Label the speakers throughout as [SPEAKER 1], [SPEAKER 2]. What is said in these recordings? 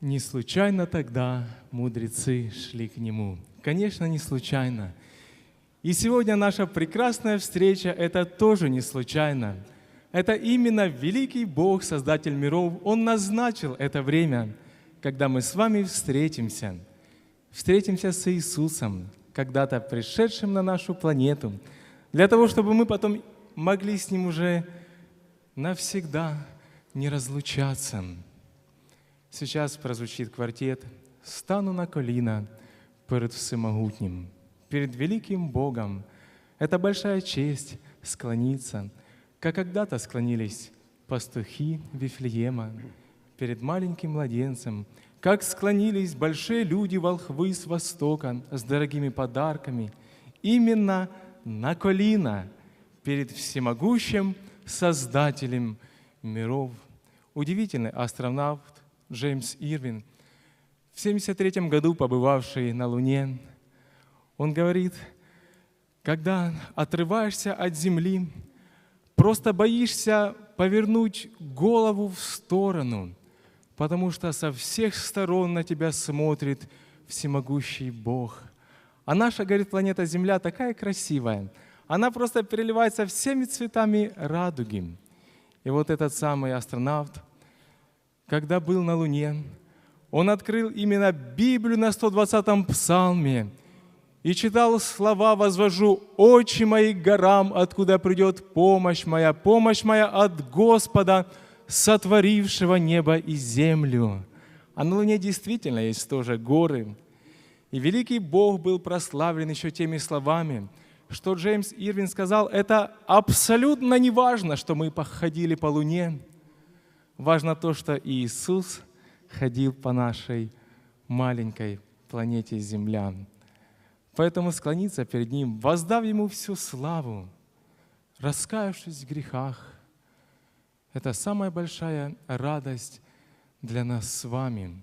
[SPEAKER 1] Не случайно тогда мудрецы шли к Нему. Конечно, не случайно. И сегодня наша прекрасная встреча – это тоже не случайно. Это именно великий Бог, Создатель миров, Он назначил это время, когда мы с вами встретимся. Встретимся с Иисусом, когда-то пришедшим на нашу планету, для того, чтобы мы потом могли с Ним уже навсегда не разлучаться. Сейчас прозвучит квартет «Стану на коліна перед Всемогутнім, перед великим Богом». Это большая честь склониться, как когда-то склонились пастухи Вифлеема перед маленьким младенцем, как склонились большие люди волхвы с востока с дорогими подарками, именно на коліна перед всемогущим Создателем миров. Удивительный астронавт Джеймс Ирвин, в 1973 году побывавший на Луне, он говорит, когда отрываешься от Земли, просто боишься повернуть голову в сторону, потому что со всех сторон на тебя смотрит всемогущий Бог. А наша, говорит, планета Земля такая красивая, она просто переливается всеми цветами радуги. И вот этот самый астронавт, когда был на Луне, он открыл именно Библию на 120-м псалме и читал слова «Возвожу очи мои к горам, откуда придет помощь моя, помощь моя от Господа, сотворившего небо и землю». А на Луне действительно есть тоже горы. И великий Бог был прославлен еще теми словами, что Джеймс Ирвин сказал, это абсолютно не важно, что мы походили по Луне, Важно то, что Иисус ходил по нашей маленькой планете Земля. Поэтому склониться перед Ним, воздав Ему всю славу, раскаявшись в грехах, это самая большая радость для нас с вами.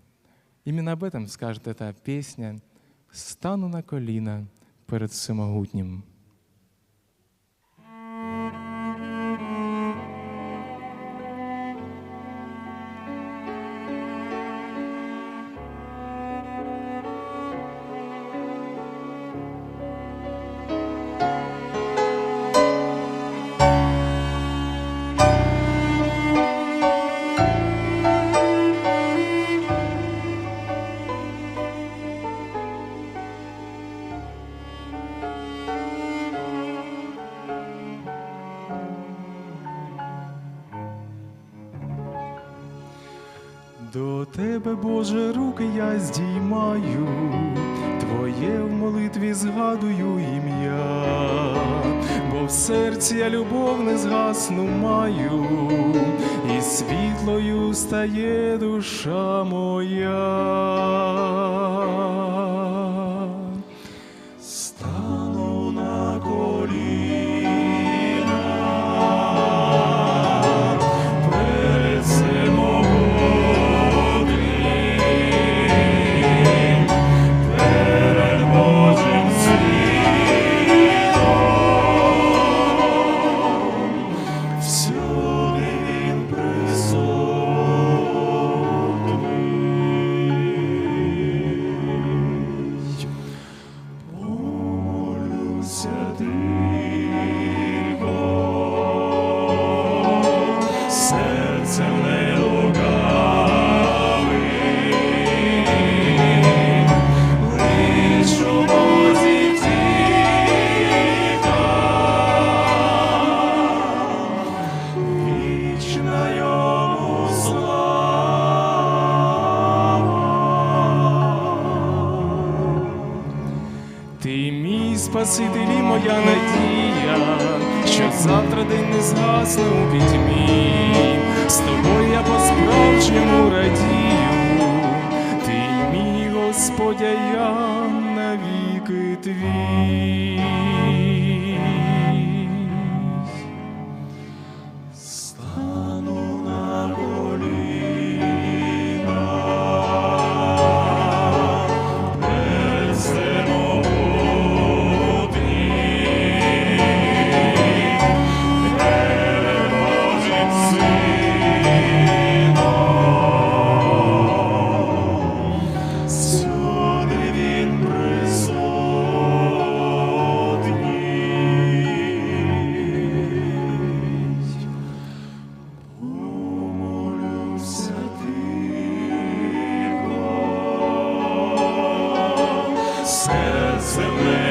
[SPEAKER 1] Именно об этом скажет эта песня «Стану на коліна перед Всемогутнім».
[SPEAKER 2] До тебе, Боже, руки я здіймаю, Твоє в молитві згадую ім'я, бо в серці я любов не згасну маю, і світлою стає душа моя. Мій Спаситель моя надія, що завтра день не згасне у пітьмі, з тобою я по-справжньому радію, ти мій Господя, я That's the man.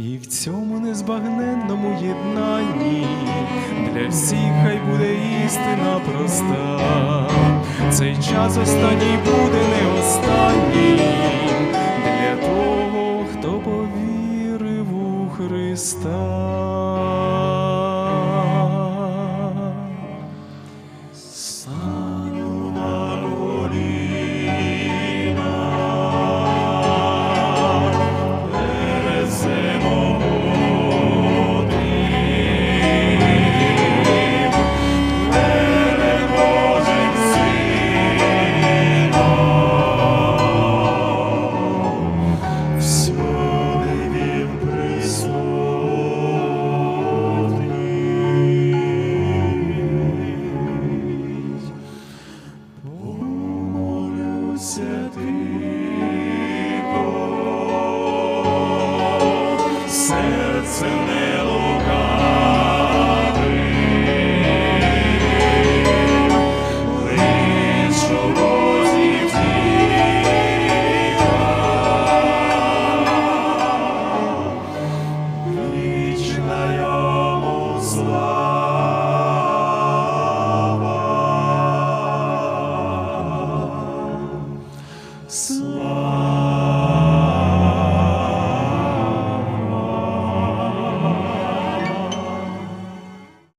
[SPEAKER 1] І в цьому незбагненному єднанні для всіх хай буде істина проста. Цей час останній буде не останній для того, хто повірив у Христа.